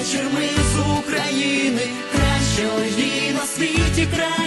вечір ми з України кращої на світі край.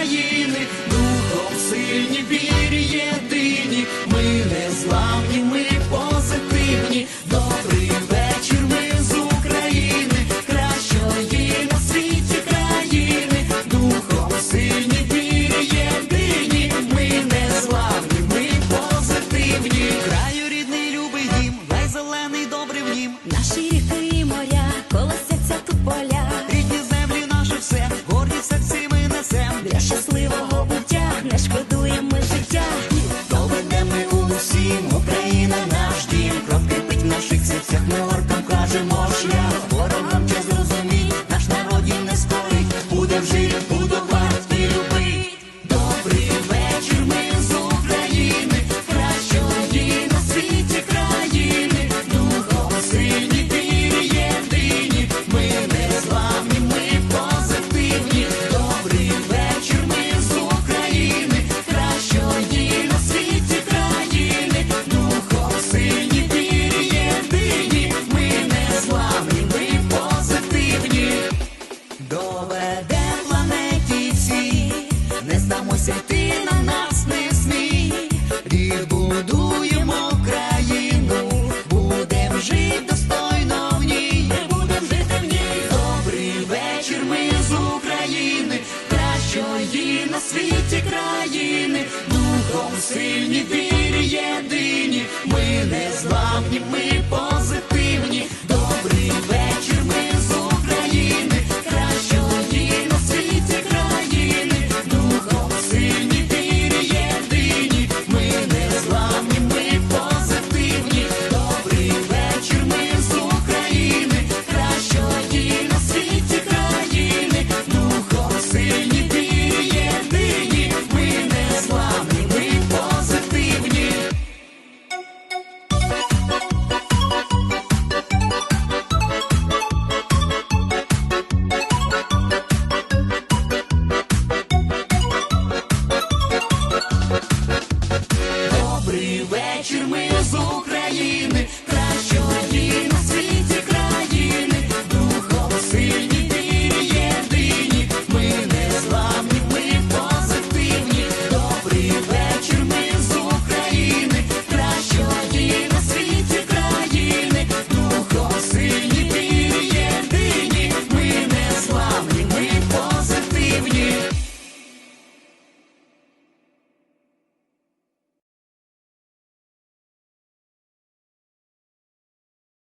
поведе планеті цій, не здамося ти на нас не смій, відбудуємо країну, будемо жити достойно в ній, будемо жити в ній. Добрий вечір, ми з України, кращої на світі країни, духом сильні вірі єдині, ми не зламні, ми. вечір ми з України.